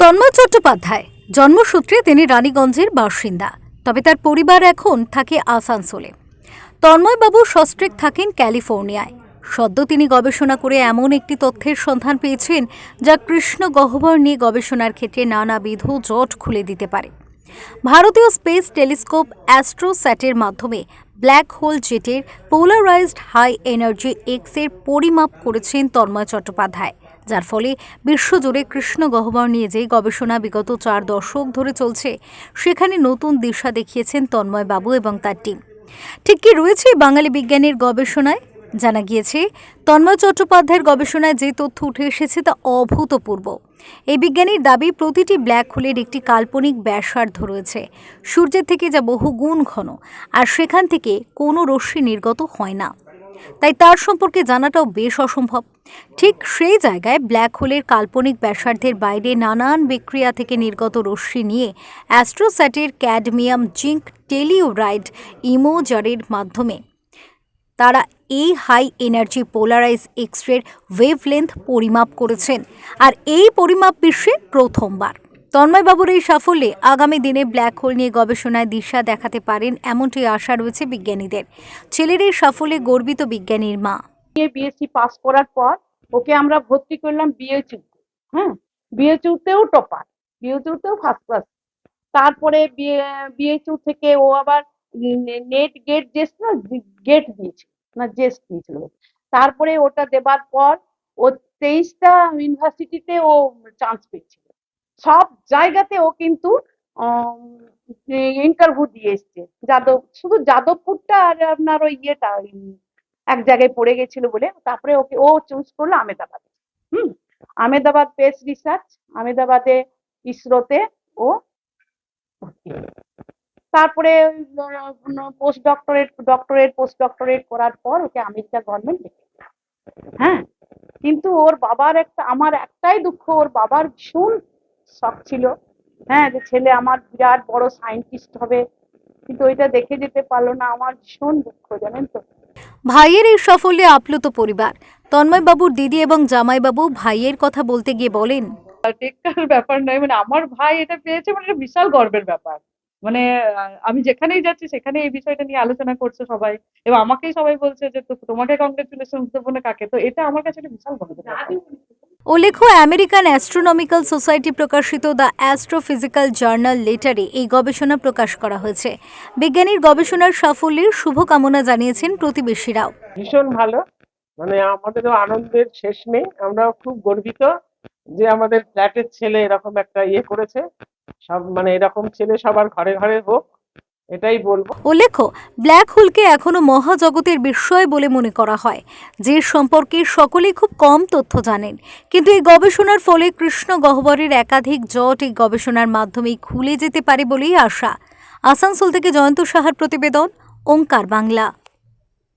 তন্ময় চট্টোপাধ্যায়, জন্মসূত্রে তিনি রানীগঞ্জের বাসিন্দা, তবে তার পরিবার এখন থাকে আসানসোলে। তন্ময়বাবু সস্ট্রিক থাকেন ক্যালিফোর্নিয়ায়। সদ্য তিনি গবেষণা করে এমন একটি তথ্যের সন্ধান পেয়েছেন, যা কৃষ্ণ গহ্বর নিয়ে গবেষণার ক্ষেত্রে নানাবিধ জট খুলে দিতে পারে। ভারতীয় স্পেস টেলিস্কোপ অ্যাস্ট্রোস্যাটের মাধ্যমে ব্ল্যাক হোল জেটের পোলারাইজড হাই এনার্জি এক্সের পরিমাপ করেছেন তন্ময় চট্টোপাধ্যায়। যার ফলে বিশ্বজুড়ে কৃষ্ণ গহ্বর নিয়ে যে গবেষণা বিগত চার দশক ধরে চলছে, সেখানে নতুন দিশা দেখিয়েছেন তন্ময় বাবু এবং তার টিম। ঠিক কি রয়েছে বাঙালি বিজ্ঞানীর গবেষণায়? জানা গিয়েছে, তন্ময় চট্টোপাধ্যায়ের গবেষণায় যে তথ্য উঠে এসেছে তা অভূতপূর্ব। এই বিজ্ঞানীর দাবি, প্রতিটি ব্ল্যাক হোলের একটি কাল্পনিক ব্যাসার্ধ রয়েছে। সূর্যের থেকে যা বহু গুণ ঘন, আর সেখান থেকে কোনো রশ্মি নির্গত হয় না। তাই তার সম্পর্কে জানাটাও বেশ অসম্ভব। ঠিক সেই জায়গায় ব্ল্যাক হোলের কাল্পনিক ব্যাসার্ধের বাইরে নানান বিক্রিয়া থেকে নির্গত রশ্মি নিয়ে অ্যাস্ট্রোস্যাটের ক্যাডমিয়াম জিঙ্ক টেলিওরাইড ইমোজারের মাধ্যমে। তারা এই হাই এনার্জি পোলারাইজ এক্স এক্সরের ওয়েভলেন্থ পরিমাপ করেছেন। আর এই পরিমাপ বিশ্বে প্রথমবার। তন্ময়বাবুর এই সাফল্যে আগামী দিনে ব্ল্যাক হোল নিয়ে গবেষণায় দিশা দেখাতে পারেন এমনটি আশা রয়েছে বিজ্ঞানীদের। ছেলের এই সাফল্যে গর্বিত বিজ্ঞানীর মা। বিএ বিএসসি পাস করার পর ওকে আমরা ভর্তি করলাম বিএচইউ হ্যাঁ? বিএচইউতেও টপার বিএচইউতেও ফার্স্ট ক্লাস তারপরে বিএচইউ থেকে ও আবার নেট গেট জেস না গেট দিয়েছিল, না জেস দিয়েছিল। তারপরে ওটা দেবার পর ও তেইশটা ইউনিভার্সিটিতে ও চান্স পেয়েছিল। সব জায়গাতে ও কিন্তু ইন্টারভিউ দিয়ে এসছে। যাদব, শুধু যাদবপুরটা আর আপনার ওই ইয়েটা এক জায়গায় পড়ে গেছিল বলে, তারপরে ওকে ও চুজ করল আমেদাবাদে। হুম, আমেদাবাদ পেস রিসার্চ আমেদাবাদে ইসরোতে ও তারপরে post doctorate doctorate post doctorate করার পর ওকে আমেরিকা গভর্নমেন্ট হ্যাঁ কিন্তু ওর বাবার একটা, আমার একটাই দুঃখ, ওর বাবার ভীষণ শখ ছিল। হ্যাঁ যে ছেলে আমার বিরাট বড় সায়েন্টিস্ট হবে, কিন্তু ওইটা দেখে যেতে পারল না, আমার ভীষণ দুঃখ, জানেন তো? ভাইয়ের এই সাফল্যে আপ্লুত পরিবার। তন্ময়বাবুর দিদি এবং জামাইবাবু ভাইয়ের কথা বলতে গিয়ে বলেন ব্যাপার নয় মানে আমার ভাই এটা পেয়েছে মানে এটা বিশাল গর্বের ব্যাপার। মানে আমি যেখানেই যাচ্ছি সেখানে এই বিষয়টা নিয়ে আলোচনা করছে সবাই। এবং আমাকেই সবাই বলছে যে তোমাকে কংগ্রেচুলেশন উদ্যাপনে কাকে? তো এটা আমার কাছে একটা বিশাল গর্বের ব্যাপার। উল্লেখ্য, আমেরিকান অ্যাস্ট্রোনমিক্যাল সোসাইটি প্রকাশিত দ্য অ্যাস্ট্রোফিজিক্যাল জার্নাল লেটারে এই গবেষণা প্রকাশ করা হয়েছে। বিজ্ঞানীর গবেষণার সাফল্যের শুভকামনা জানিয়েছেন প্রতিবেশীরাও। ভীষণ ভালো। মানে আমাদেরও আনন্দের শেষ নেই। আমরাও খুব গর্বিত যে আমাদের ফ্ল্যাটের ছেলে এরকম একটা ইয়ে করেছে। সব মানে এরকম ছেলে সবার ঘরে ঘরে হোক। এটাই বলব। উল্লেখ্য ব্ল্যাক হোলকে এখনও মহাজগতের বিস্ময় বলে মনে করা হয়, যে সম্পর্কে সকলেই খুব কম তথ্য জানেন। কিন্তু এই গবেষণার ফলে কৃষ্ণ গহ্বরের একাধিক জট এই গবেষণার মাধ্যমেই খুলে যেতে পারে বলেই আশা। আসানসোল থেকে জয়ন্ত সাহার প্রতিবেদন, ওঙ্কার বাংলা।